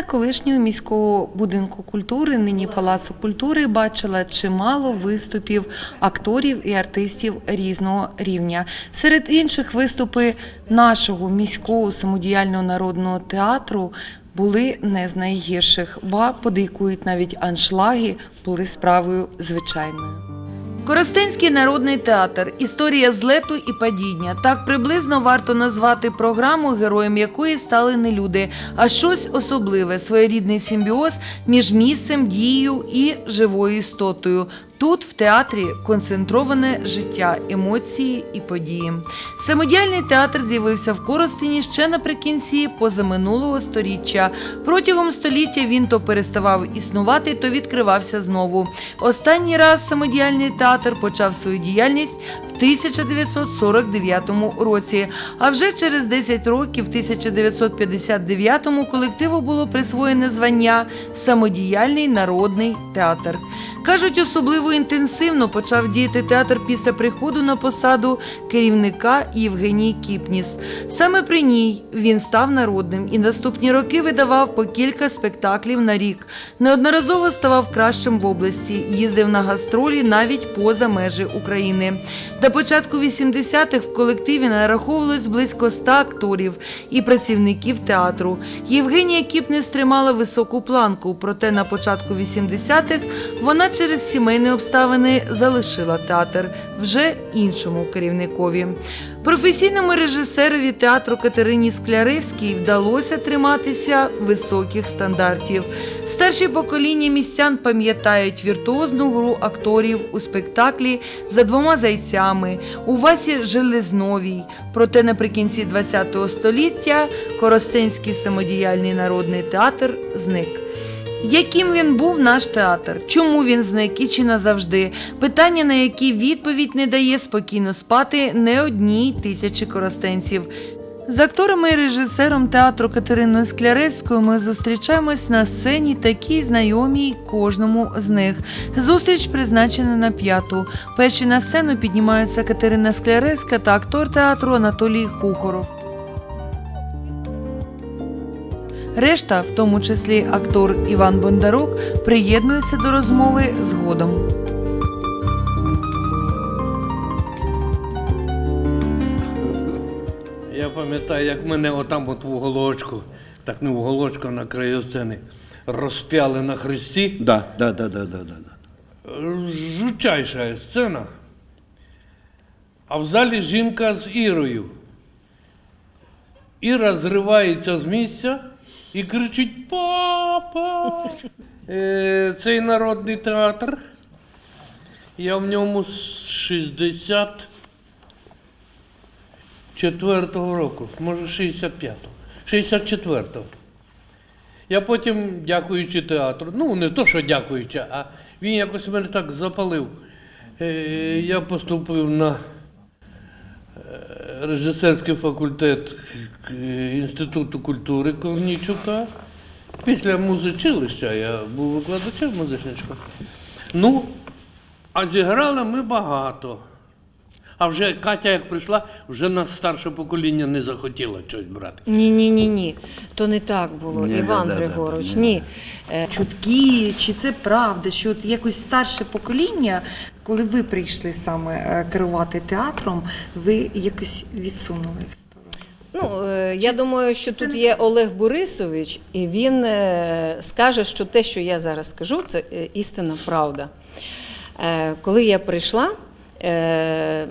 Сцена колишнього міського будинку культури, нині Палацу культури, бачила чимало виступів акторів і артистів різного рівня. Серед інших виступи нашого міського самодіяльного народного театру були не з найгірших, ба подейкують навіть аншлаги були справою звичайною. Коростенський народний театр історія злету і падіння. Так приблизно варто назвати програму, героєм якої стали не люди, а щось особливе, своєрідний симбіоз між місцем, дією і живою істотою. Тут в театрі концентроване життя, емоції і події. Самодіяльний театр з'явився в Коростені ще наприкінці позаминулого сторіччя. Протягом століття він то переставав існувати, то відкривався знову. Останній раз самодіяльний театр почав свою діяльність в 1949 році. А вже через 10 років, в 1959-му, колективу було присвоєне звання Самодіяльний народний театр. Кажуть, особливо інтенсивно почав діяти театр після приходу на посаду керівника Євгенії Кіпніс. Саме при ній він став народним і наступні роки видавав по кілька спектаклів на рік. Неодноразово ставав кращим в області, їздив на гастролі навіть поза межі України. До початку 80-х в колективі нараховувалось близько 100 акторів і працівників театру. Євгенія Кіпніс тримала високу планку, проте на початку 80-х вона через сімейні обставини залишила театр вже іншому керівникові. Професійному режисерові театру Катерині Скляревській вдалося триматися високих стандартів. Старші покоління містян пам'ятають віртуозну гру акторів у спектаклі за двома зайцями у Васі Железновій. Проте наприкінці ХХ століття Коростенський самодіяльний народний театр зник. Яким він був наш театр? Чому він зник і чи назавжди? Питання, на які відповідь не дає спокійно спати не одній тисячі коростенців. З акторами і режисером театру Катериною Скляревською ми зустрічаємось на сцені, такій знайомій кожному з них. Зустріч призначена на п'яту. Перші на сцену піднімаються Катерина Скляревська та актор театру Анатолій Хухоров. Решта, в тому числі актор Іван Бондарук, приєднується до розмови згодом. Я пам'ятаю, як мене отам от в уголочку, так не в уголочку, на краю сцени, розп'яли на хресті. Да, да, да, да, да, да. да. Жутчайша сцена. А в залі жінка з Ірою. Іра зривається з місця і кричить Папа! Е, Цей народний театр. Я в ньому з 64-го року, може 65-го, 64-го. Я потім, дякуючи театру, ну не то, що дякуючи, а він якось мене так запалив. Е, Я поступив на режисерський факультет Інституту культури Корнічука. Після музичилища я був викладачем музичної школи. Ну, а зіграли ми багато. А вже Катя, як прийшла, вже нас старше покоління не захотіло щось брати. Ні, ні, ні, ні. То не так було, Ні, Іван да, да, да, Григорович. да, ні. Е, Чутки, чи це правда, що от якось старше покоління, коли ви прийшли саме е, керувати театром, ви якось відсунули? Ну, е, я думаю, що тут є Олег Борисович, і він е, скаже, що те, що я зараз скажу, це е, істинна правда. Е, Коли я прийшла, е,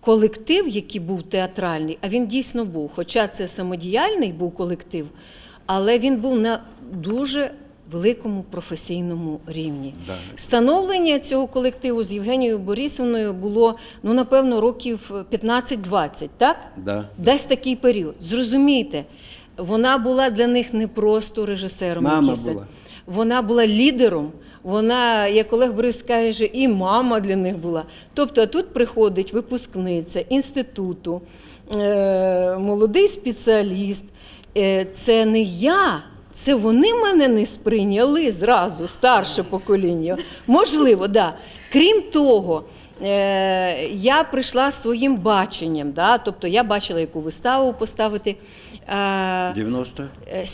колектив, який був театральний, а він дійсно був, хоча це самодіяльний був колектив, але він був на дуже великому професійному рівні. Да. Становлення цього колективу з Євгенією Борисовною було, ну, напевно, років 15-20, так? Да. Десь такий період. Зрозумійте, вона була для них не просто режисером. Мама була. Вона була лідером. Вона, як Олег Борис каже, і мама для них була. Тобто тут приходить випускниця інституту, е, молодий спеціаліст. Е, це не я, це вони мене не сприйняли зразу, старше покоління. Можливо. Да. Крім того, я прийшла з своїм баченням, да? тобто я бачила, яку виставу поставити. Е, 90?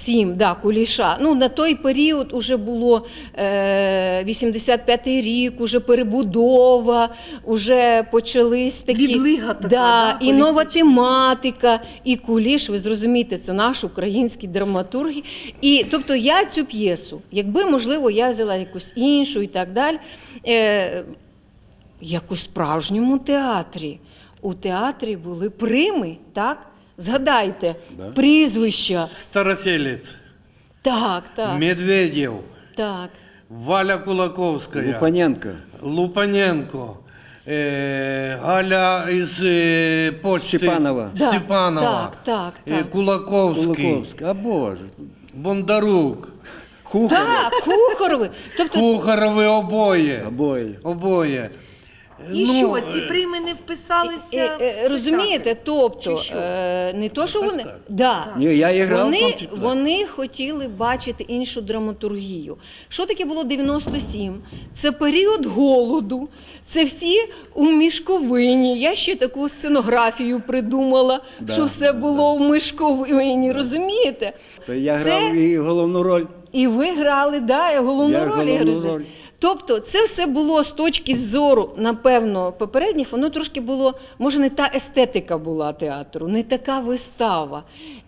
Е, да, куліша. Ну, на той період уже було е, 85-й рік, уже перебудова, уже почались такі. Відлига така, да, да, і нова тематика, і куліш, ви зрозумієте, це наш український драматург. І, тобто я цю п'єсу, якби, можливо, я взяла якусь іншу і так далі, е, як у справжньому театрі. У театрі були прими, так? Згадайте, Да. прізвища. Староселец, Так, так, Медведєв, так. Валя Кулаковська, Лупаненко. Лупаненко, е, Галя із е, почти. Степанова. Да, Степанова. так, так, е, так. Кулаковський, Кулаковська. А Боже. Бондарук, Хухар. Так, Кухарови. Тобто, Кухарови обоє. Обоє. Обоє. І Ну, що, ці е, прийми не вписалися? е, е, в спектакль? розумієте, тобто, Чи що? е, не то, що вони. так. Да. Ні, я і грав Вони, в вони хотіли бачити іншу драматургію. Що таке було 97? Це період голоду, це всі у мішковині. Я ще таку сценографію придумала, Да, що все да, було в мішковині, розумієте? То я Це- грав і головну роль. І ви грали, да, і головну Я роль. головну Ігор роль. Тобто, це все було з точки зору, напевно, попередніх, воно трошки було, може, не та естетика була театру, не така вистава.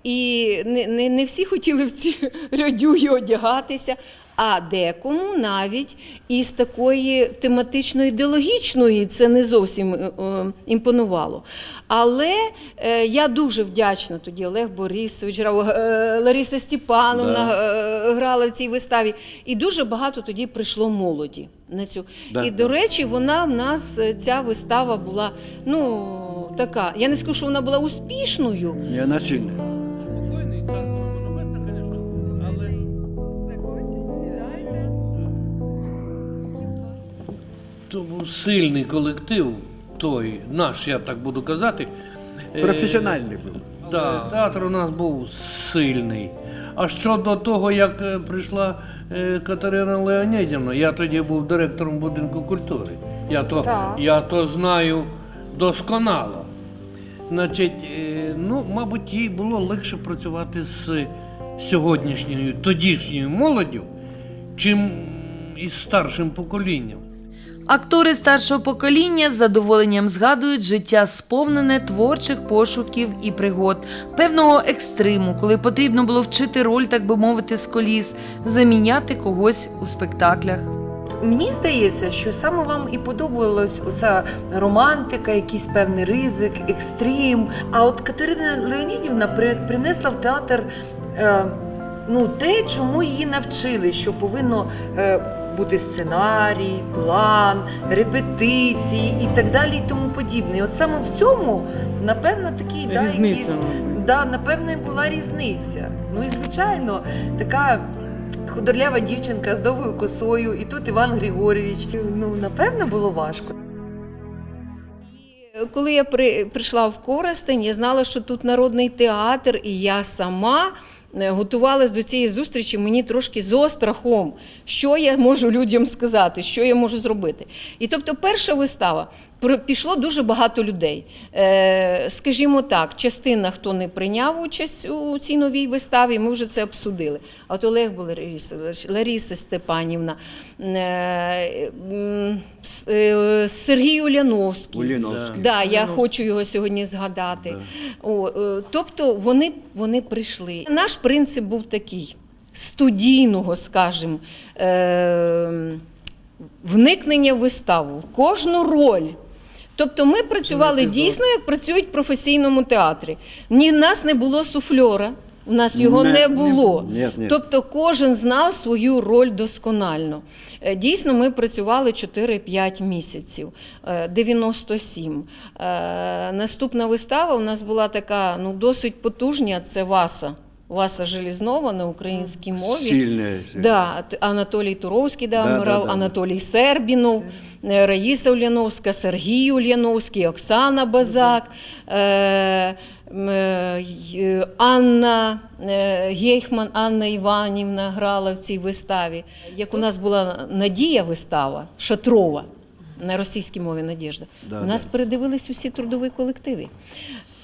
І не, не, не всі хотіли в ці рядюги одягатися, а декому навіть із такої тематично-ідеологічної це не зовсім е, е, імпонувало. Але е, я дуже вдячна тоді Олег Борисович, Лариса Степановна Да. грала в цій виставі. І дуже багато тоді прийшло молоді на цю. Да, і, до речі, вона в нас ця вистава була ну така. Я не скажу, що вона була успішною. Я насильний. Спокійний, сильний колектив, той наш, я так буду казати. Е, Професіональний був. Да, театр у нас був сильний. А щодо того, як е, прийшла е, Катерина Леонідівна, я тоді був директором будинку культури. Я то, Так. я то знаю досконало. Значить, ну, мабуть, їй було легше працювати з сьогоднішньою, тодішньою молоддю, чим із старшим поколінням. Актори старшого покоління з задоволенням згадують життя сповнене творчих пошуків і пригод, певного екстриму, коли потрібно було вчити роль, так би мовити, з коліс, заміняти когось у спектаклях. Мені здається, що саме вам і подобалась оця романтика, якийсь певний ризик, екстрім. А от Катерина Леонідівна принесла в театр е, ну, те, чому її навчили, що повинно е, бути сценарій, план, репетиції і так далі, і тому подібне. І от саме в цьому, напевно, такий да, Різниця, якийсь- да, напевно, і була різниця. Ну і звичайно, така. Худорлява дівчинка з довгою косою, і тут Іван Григорійович. Ну, напевно, було важко. І Коли я при, прийшла в Коростень, я знала, що тут народний театр, і я сама готувалась до цієї зустрічі мені трошки з острахом, що я можу людям сказати, що я можу зробити. І тобто, перша вистава пішло дуже багато людей. Е, скажімо так, частина, хто не прийняв участь у цій новій виставі, ми вже це обсудили. А от Олег Борисович, Лариса Степанівна, е, е, Сергій Уляновський. Уліновський. Да, я хочу його сьогодні згадати. О, е, тобто вони, вони прийшли. Наш принцип був такий: студійного, скажімо, е, вникнення в виставу, в кожну роль. Тобто ми працювали дійсно, як працюють в професійному театрі. Ні, в нас не було суфльора, у нас його Не- не, було. Ні, ні. Тобто кожен знав свою роль досконально. Е, Дійсно, ми працювали 4-5 місяців, е, 97. Е, Наступна вистава у нас була така ну, досить потужня, це Васа. Васа Желізнова на українській мові. Сильне. Да, Анатолій Туровський да, Да, да, да, да. Анатолій Сербінов, е, Раїса Ульяновська, Сергій Ульяновський, Оксана Базак, е, е, Анна е, Гейхман, Анна Іванівна грала в цій виставі. Як у нас була Надія вистава, Шатрова, на російській мові Надіжда, Да, у нас да. передивились усі трудові колективи.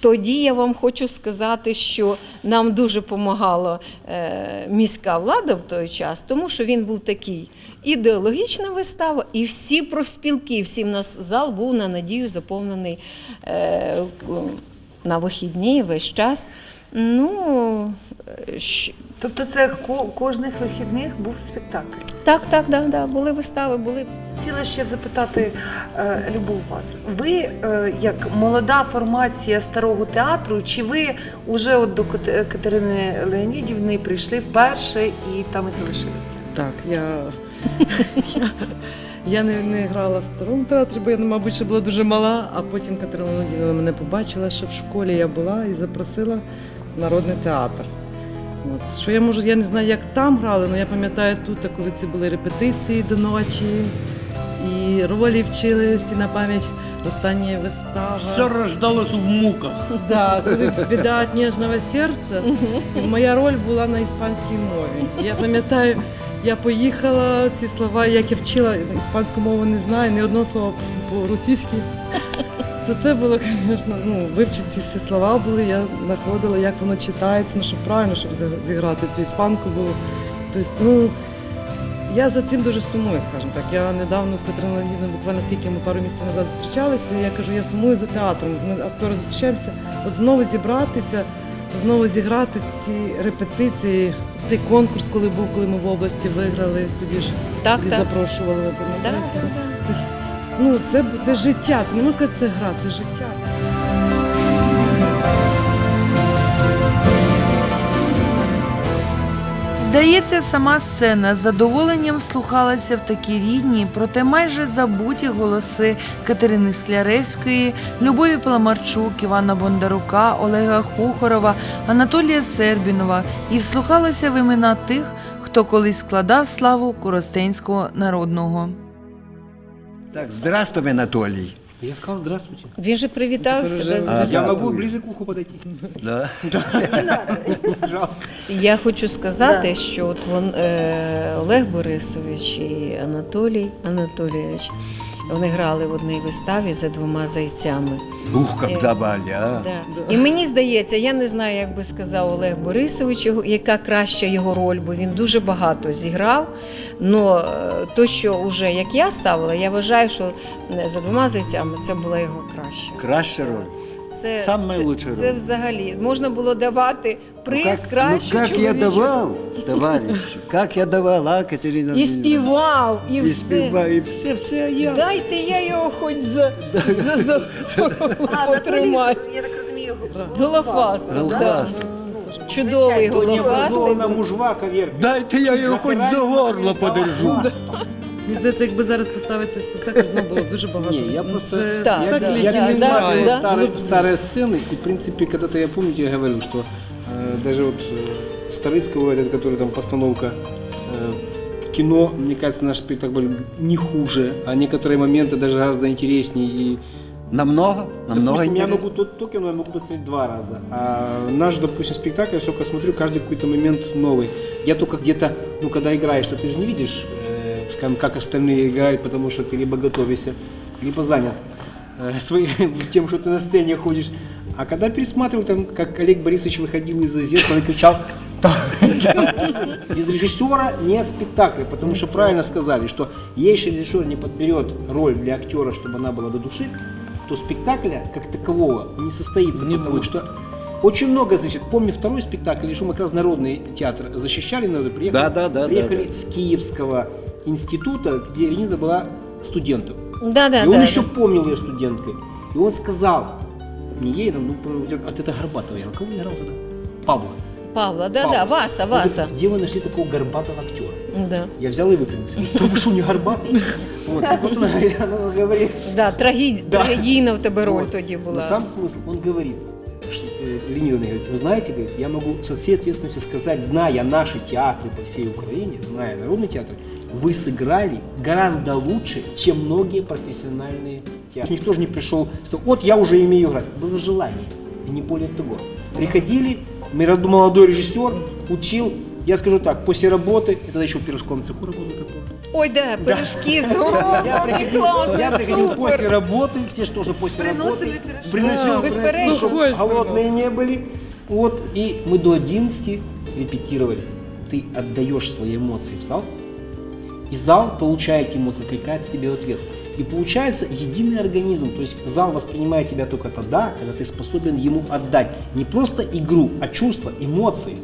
Тоді я вам хочу сказати, що нам дуже допомагала е, міська влада в той час, тому що він був такий ідеологічна вистава, і всі профспілки, всі в нас зал був на надію заповнений е, на вихідні весь час. Ну, е, щ- Тобто це ко- кожних вихідних був спектакль. так, так, да, да, були вистави, були. Хотіла ще запитати е, Любов вас. Ви е, як молода формація старого театру, чи ви вже от до Кат- Катерини Леонідівни прийшли вперше і там і залишилися? Так, я, я, я не, не грала в старому театрі, бо я, ну, мабуть, ще була дуже мала, а потім Катерина Володимирівна мене побачила, що в школі я була і запросила народний театр. От. Що я можу, я не знаю, як там грали, але я пам'ятаю тут, коли ці були репетиції до ночі, і ролі вчили всі на пам'ять. Остання вистава. Все рождалось в муках. Да, коли біда від ніжного серця, моя роль була на іспанській мові. Я пам'ятаю, я поїхала ці слова, як я вчила іспанську мову, не знаю, ні одного слова по-російськи. То це було, звісно, ну, вивчити ці всі слова були, я знаходила, як воно читається, ну, щоб правильно, щоб зіграти цю іспанку було. Тобто, ну, я за цим дуже сумую, скажімо так. Я недавно з Катериною Леонідовною, буквально скільки ми пару місяців назад зустрічалися, і я кажу, я сумую за театром. Ми актори зустрічаємося, от знову зібратися, знову зіграти ці репетиції, цей конкурс, коли був, коли ми в області виграли, тобі ж Так, тобі так. запрошували. ви пам'ятаєте? да, да. Тобто, ну, це, це життя, це не можна сказати, це гра, це життя. Здається, сама сцена з задоволенням вслухалася в такі рідні, проте майже забуті голоси Катерини Скляревської, Любові Паламарчук, Івана Бондарука, Олега Хухорова, Анатолія Сербінова і вслухалася в імена тих, хто колись складав славу Коростенського народного. Так, здравствуй, Анатолій. Я сказал здравствуйте. Він же привітав себе. з А, Я да, могу ближе к уху подойти. Да. Жалко. Я хочу сказати, що от вон, е, Олег Борисович і Анатолій Анатолійович вони грали в одній виставі за двома зайцями. Ух, як Е, давали, а. Да. І мені здається, я не знаю, як би сказав Олег Борисович, яка краща його роль, бо він дуже багато зіграв. Но е, то, що вже як я ставила, я вважаю, що е, за двома зайцями це була його краща. Краща роль. Це, Саме це, це взагалі можна було давати приз ну, как, кращу ну, как я давал, товарищ, как я давал, а, Катерина? І співав, і, И все. спевал, и все, все я. Дайте я його хоч за, за, за потримаю. я так розумію, Голофаст. Голофаст. Да. Чудовий голофаст. Дайте я його хоч за горло подержу. Мені здається, якби зараз поставити цей спектакль, знову було б дуже багато. Не, я Ну, просто це Да, я, спектакль, я, який да, не не да, смотрел да. старые, старые сцены, и в принципе, когда-то я помните, я говорил, что э, даже вот э, Старыцкого, этот, который там постановка э, кино, мне кажется, наш спектакль был не хуже, а некоторые моменты даже гораздо интереснее и Намного, намного допустим, я интересно. могу то, то кино я могу посмотреть два раза, а наш, допустим, спектакль, я сколько смотрю, каждый какой-то момент новый. Я только где-то, ну, когда играешь, то ты же не видишь, э, скажем, как остальные играют, потому что ты либо готовишься, либо занят э, своим, тем, что ты на сцене ходишь. А когда пересматривал, там, как Олег Борисович выходил из-за зеркала и кричал, без режиссера нет спектакля, потому что правильно сказали, что если режиссер не подберет роль для актера, чтобы она была до души, то спектакля как такового не состоится, Не потому будет. что очень много, значит, помню второй спектакль, лишь мы как раз народный театр защищали, народы, приехали, Да, да, да, приехали да, да. с Киевского института, где Ленида была студентом. Да, да, и он да, еще да. помнил ее студенткой. И он сказал, не ей, там, ну, про- от это Горбатова, я говорю, кого играл тогда? Павла. Павла, да, Павла. да, Васа, Он говорит, Васа. Где вы нашли такого горбатого актера? Да. Я взял и выпрямился. Да вы что, не горбатый? Вот, так вот он он говорит. Да, трагі... Да. трагедійна в тебе роль Вот. тоді Но була. сам смысл, он говорит, что, э, Леонид Иванович говорит, вы знаете, говорит, я могу со всей ответственностью сказать, зная наши театры по всей Украине, зная народный театр, вы сыграли гораздо лучше, чем многие профессиональные театры. Никто же не пришел, сказал, вот я уже имею играть. Было желание, и не более того. Приходили, мы- молодой режиссер учил я скажу так, после работы, я тогда еще в пирожковом цеху работал. Ой, да, пирожки з Я приходил, я после работы, все что же после Приносили работы. пирожки? Приносил, Да, приносил, бесперечно. чтобы Хочешь, голодные не были. Вот, и мы до 11 репетировали. Ты отдаешь свои эмоции в зал, и зал получает эмоции, откликается тебе в ответ. И получается единый организм, то есть зал воспринимает тебя только тогда, когда ты способен ему отдать не просто игру, а чувства, эмоции.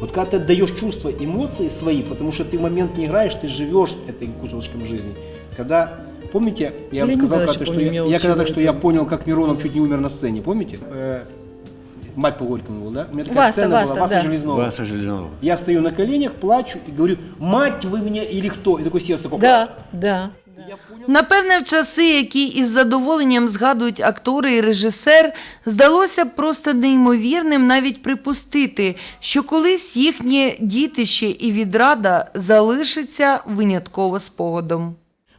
Вот когда ты отдаешь чувства, эмоции свои, потому что ты в момент не играешь, ты живешь этим кусочком жизни. Когда, помните, я вам сказал когда-то, что я, я когда-то, что я понял, как Миронов чуть не умер на сцене, помните? Э, мать по Горькому был, да? У меня такая Васа, сцена Васа, была, Васа да. Железнова. Васа Железнова. Я стою на коленях, плачу и говорю, мать вы мне или кто? И такой сердце такое. Да, да. Напевне, в часи, які із задоволенням згадують актори і режисер, здалося б просто неймовірним навіть припустити, що колись їхнє дітище і відрада залишиться винятково спогадом.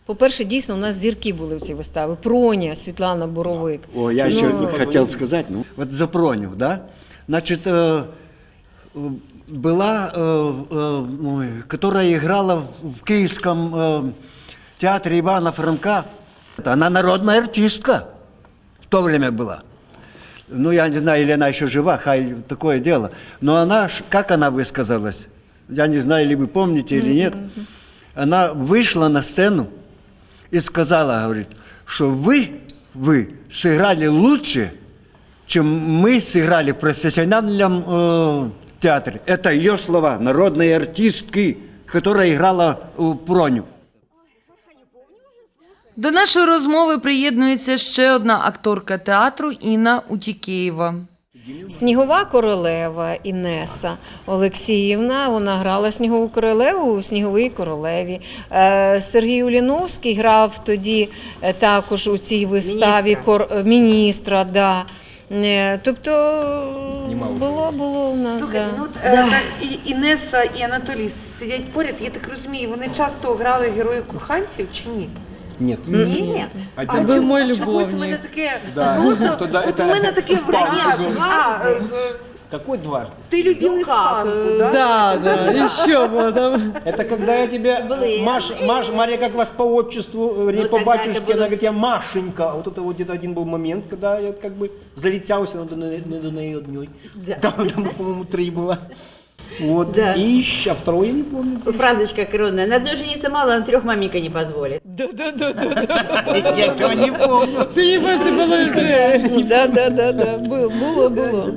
По-перше, дійсно, у нас зірки були в цій виставі. Проня, Світлана Боровик. О, я еще Ну, хотел сказать, ну, вот за Проню, да? Значит, э, э, была, э, э, ой, которая играла в- в Киевском э, театре Ивана Франка. Это Она народная артистка в то время была. Ну, я не знаю, или она еще жива, хай такое дело. Но она, ж- как она высказалась, я не знаю, или вы помните или нет, она вышла на сцену и сказала, говорит, что вы, вы сыграли лучше, чем мы сыграли в профессиональном э, театре. Это ее слова, народной артистки, которая играла э, Проню. До нашої розмови приєднується ще одна акторка театру Інна Утікеєва. Снігова королева Інеса Олексіївна. Вона грала снігову королеву у сніговій королеві. Е, Сергій Уліновський грав тоді е, також у цій виставі кор... е, міністра. Да. Е, Тобто було, було у нас. Слухайте, да. ну от, так, і Інеса і Анатолій сидять поряд. Я так розумію, вони часто грали героїв коханців чи ні? Нет. Ні, ні. А А ти був чому- мой а чогось у мене любовник. таке Да. просто То да, от це у мене таке спав врання. разом. А, з- Какой дважды? ти любив іспанку, да? Да, да, еще было там. Это когда я тебе, Были. Маш, Маш, Мария, как вас по отчеству, вернее, Ну, по тогда батюшке, это было она говорит, я Машенька. А Вот это вот где-то один был момент, когда я как бы залетелся на, на, на, на нее дней. Там, там, по-моему, три было. Вот. Да. И еще, а второй я не помню. Фразочка коронная. На одной жениться мало, на трех маменька не позволит. Я этого не помню. Ты не можешь, ты было Да, да, да, да. Було, було. було.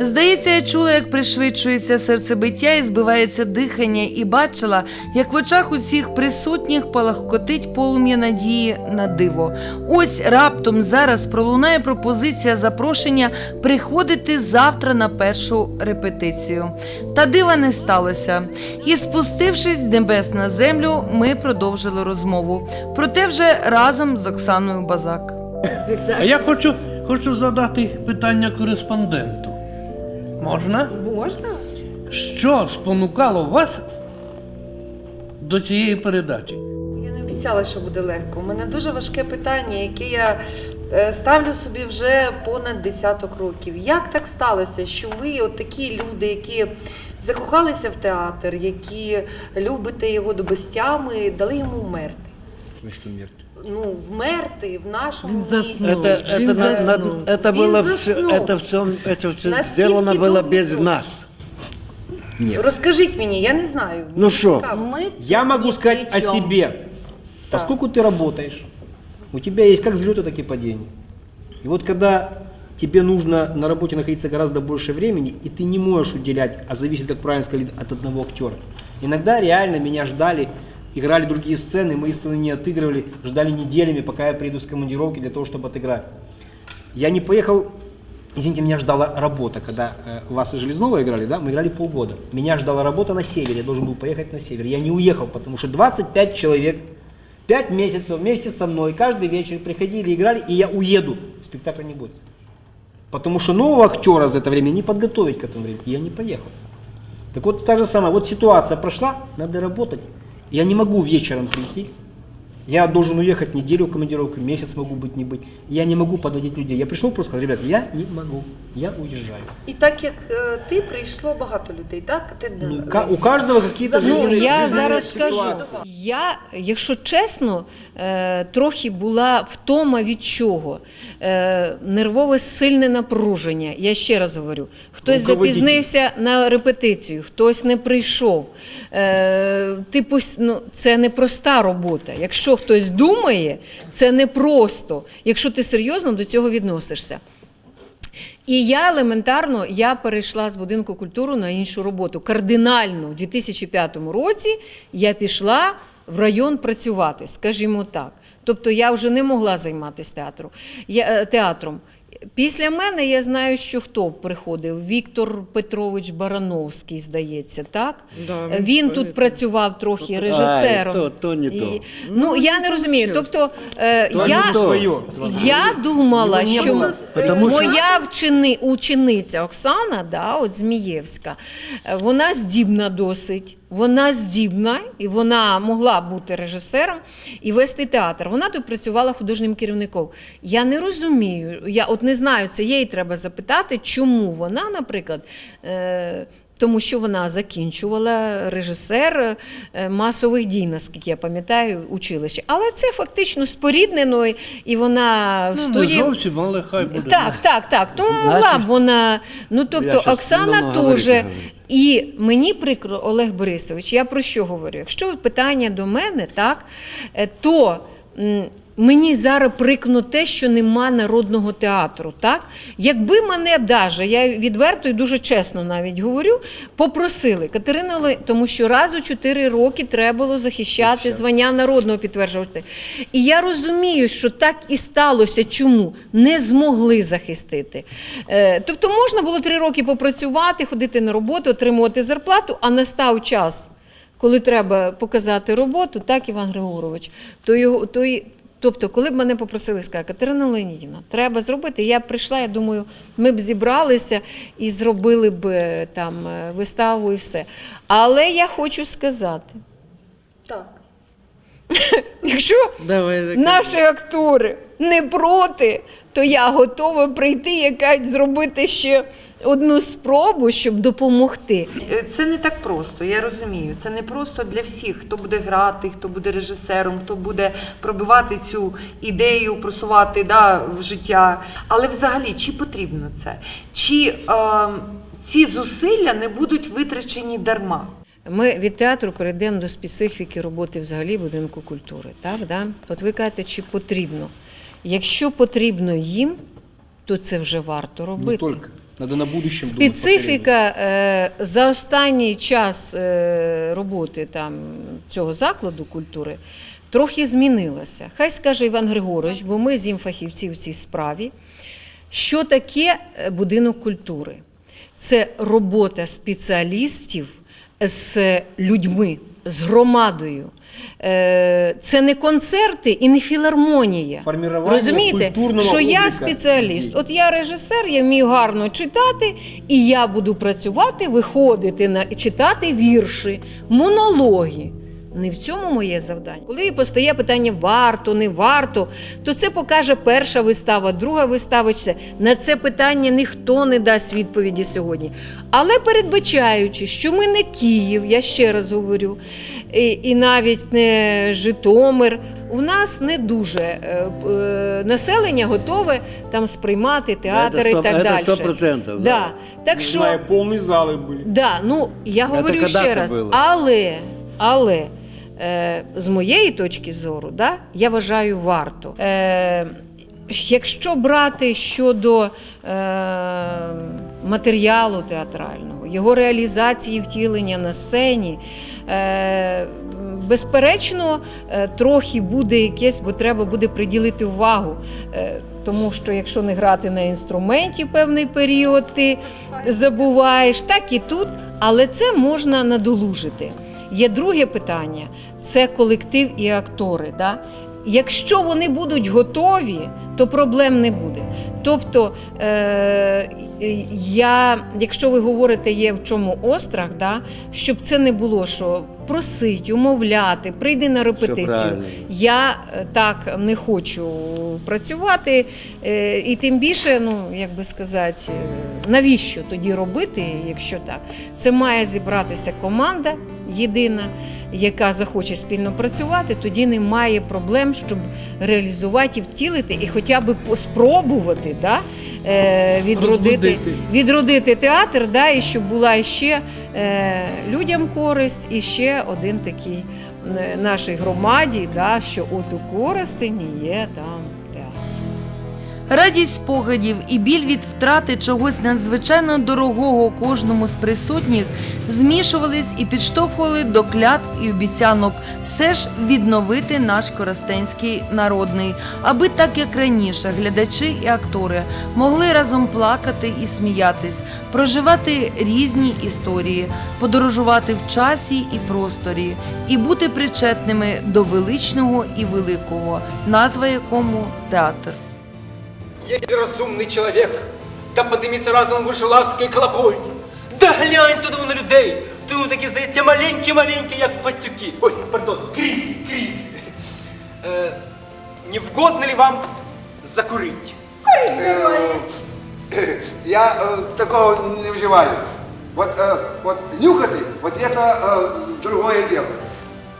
Здається, я чула, як пришвидшується серцебиття і збивається дихання, і бачила, як в очах усіх присутніх палахкотить полум'я надії на диво. Ось раптом зараз пролунає пропозиція запрошення приходити завтра на першу репетицію. Та дива не сталося. І спустившись з небес на землю, ми продовжили розмову. Проте вже разом з Оксаною Базак. Я хочу, хочу задати питання кореспонденту. Можна? Можна? Що спонукало вас до цієї передачі? Я не обіцяла, що буде легко. У мене дуже важке питання, яке я е, ставлю собі вже понад десяток років. Як так сталося, що ви, от такі люди, які закохалися в театр, які любите його до безтями, дали йому вмерти? Значит, умерт. Ну, вмерти в нашому Він місті. заснув. Это, это, Він на- на- заснув. это Він было заснув. все, это все, это все Наскільки сделано было довго без сон? нас. Нет. Розкажіть мені, я не знаю. Ну що? Цікаво. Мы Я могу ни сказать при о чём. себе. Поскольку ты работаешь, у тебя есть как взлеты, так и падения. И вот когда тебе нужно на работе находиться гораздо больше времени, и ты не можешь уделять, а зависит, как правильно сказали, от одного актера. Иногда реально меня ждали, играли другие сцены, мои сцены не отыгрывали, ждали неделями, пока я приеду с командировки для того, чтобы отыграть. Я не поехал, извините, меня ждала работа, когда э, вас и Железнова играли, да, мы играли полгода. Меня ждала работа на севере, я должен был поехать на север. Я не уехал, потому что 25 человек, 5 месяцев вместе со мной, каждый вечер приходили, играли, и я уеду, спектакля не будет. Потому что нового актера за это время не подготовить к этому времени, я не поехал. Так вот, та же самая, вот ситуация прошла, надо работать. Я не могу вечером прийти Я должен уехать неделю в командировку, месяц могу быть, не быть. Я не могу подводить людей. Я пришел просто сказал, ребят, я не могу, я уезжаю. І так як е, ти прийшло багато людей, так? Ти Ну, ка- у каждого какие-то Ну, жизненные- я жизненные зараз скажу, ситуации. я, якщо чесно, е, трохи була втома від чого? Е, нервове сильне напруження. Я ще раз говорю, хтось Руководитель. запізнився на репетицію, хтось не прийшов. Е, типу, с- ну, це непроста робота. Якщо хтось думає, це непросто, якщо ти серйозно до цього відносишся. І я елементарно я перейшла з будинку культури на іншу роботу. Кардинально у 2005 році я пішла в район працювати, скажімо так. Тобто я вже не могла займатися театром. Я, е, театром. Після мене я знаю, що хто приходив. Віктор Петрович Барановський, здається, так? Да, він він тут працював трохи Ай, режисером. то- то не то. І- ну, я не розумію. Тобто е, То я, не то. Я думала, не що було. Моя вчени, учениця Оксана, да, от Змієвська, е, вона здібна досить. Вона здібна і вона могла бути режисером і вести театр. Вона тут працювала художнім керівником. Я не розумію, я от не знаю, це їй треба запитати, чому вона, наприклад. Тому що вона закінчувала режисер е, масових дій, наскільки я пам'ятаю, училище. Але це фактично споріднено, і вона в Ну, не зовсім, але хай буде. Так, так, так. Тому Значить, могла б вона. Ну тобто Оксана теж. І мені прикро, Олег Борисович, я про що говорю? Якщо питання до мене, так, е, то. Мені зараз прикно те, що нема народного театру. Так? Якби мене даже, я відверто і дуже чесно навіть говорю, попросили Катерина Оле... тому що раз у 4 роки треба було захищати звання народного підтверджувати. І я розумію, що так і сталося. Чому? Не змогли захистити. Е, тобто можна було 3 роки попрацювати, ходити на роботу, отримувати зарплату, а настав час. Коли треба показати роботу, так, Іван Григорович, то його то Тобто, коли б мене попросили сказати, Катерина Леонідівна, треба зробити, я прийшла, я думаю, ми б зібралися і зробили б е, там е, виставу і все. Але я хочу сказати. якщо Давай, так. наші актори не проти, то я готова прийти якась зробити ще одну спробу, щоб допомогти. Е, Це не так просто, я розумію. Це не просто для всіх, хто буде грати, хто буде режисером, хто буде пробивати цю ідею, просувати да, в життя. Але взагалі, чи потрібно це? Чи е, ці зусилля не будуть витрачені дарма? Ми від театру перейдемо до специфіки роботи взагалі будинку культури. Так, да? От ви кажете, чи потрібно? Якщо потрібно їм, то це вже варто Не робити. только. Надо на будущем. Специфіка е, за останній час е, роботи там, цього закладу культури трохи змінилася. Хай скаже Іван Григорович, бо ми з ним фахівці в цій справі. Що таке е, будинок культури? Це робота спеціалістів з людьми, з громадою. Е, Це не концерти і не філармонія. Розумієте, що я спеціаліст. От я режисер, я вмію гарно читати, і я буду працювати, виходити на читати вірші, монологи. Не в цьому моє завдання. Коли постає питання варто, не варто, то це покаже перша вистава, друга вистава. чи це. На це питання ніхто не дасть відповіді сьогодні. Але передбачаючи, що ми не Київ, я ще раз говорю, і, і навіть не Житомир, у нас не дуже е, е, населення готове там сприймати театр Це і сто- так це далі. 100%, да. Да. Так Не що знаю, полные залы были. Да, ну я говорю когда-то ще раз, було. але, але е, з моєї точки зору, да, я вважаю варто. Е, якщо брати щодо е, матеріалу театрального, його реалізації втілення на сцені. Е, Безперечно, е, трохи буде якесь, бо треба буде приділити увагу. Е, Тому що якщо не грати на інструменті певний період, ти забуваєш, так і тут, але це можна надолужити. Є друге питання це колектив і актори. Да? Якщо вони будуть готові, то проблем не буде. Тобто, е, я, якщо ви говорите, є в чому острах, да, щоб це не було, що просить, умовляти, прийди на репетицію. Я е, так не хочу працювати, е, і тим більше, ну як би сказати, е, навіщо тоді робити, якщо так? Це має зібратися команда єдина, яка захоче спільно працювати, тоді немає проблем, щоб реалізувати втілити, і хоча б спробувати да, е, відродити, Розбудити. відродити театр, да, і щоб була ще е, людям користь, і ще один такий е, нашій громаді, да, що от у Коростені є там. Радість спогадів і біль від втрати чогось надзвичайно дорогого кожному з присутніх змішувались і підштовхували до клятв і обіцянок все ж відновити наш коростенський народний, аби так як раніше глядачі і актори могли разом плакати і сміятись, проживати різні історії, подорожувати в часі і просторі, і бути причетними до величного і великого, назва якому театр. Если разумний чоловік, да подниміться разом вище лавської колокольні. Да глянь туди на людей, тут такі, здається, маленькі-маленькі, як пацюки. Ой, пардон, крізь, крізь. Е, не вгодно ли вам закурить? Я э, такого не вживаю. Вот, э, вот нюхати, вот это э, другое дело.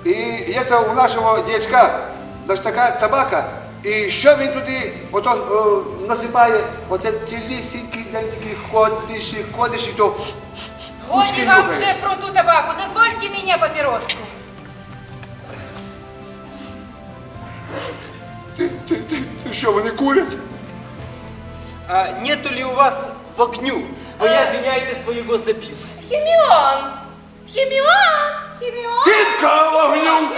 И это у нашего дядька, даже такая табака, і що він туди, от он е, насипає, оце ці лісінькі, де такі ходиші, ходиші, то Годі кучки вам нюхає. вже про ту табаку, дозвольте мені папіроску. Ти, ти, ти, ти що, вони курять? А нету ли у вас вогню? Бо я, звиняйте, свого запил. Хіміон! Хіміон! Хіміон! Кипка вогню!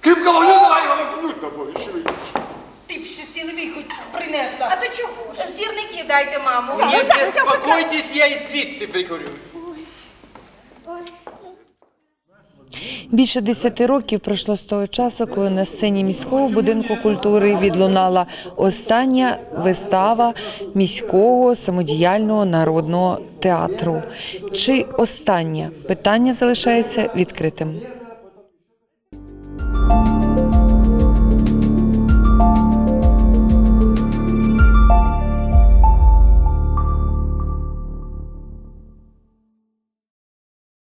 Кипка вогню, давай вогню Тобою, що ви? Ти б ще цілий вихід принесла. А то чого ж? Сірників дайте, мамо. Не беспокойтесь, я и світ прикурю. Більше десяти років пройшло з того часу, коли на сцені міського будинку культури відлунала остання вистава міського самодіяльного народного театру. Чи остання питання залишається відкритим?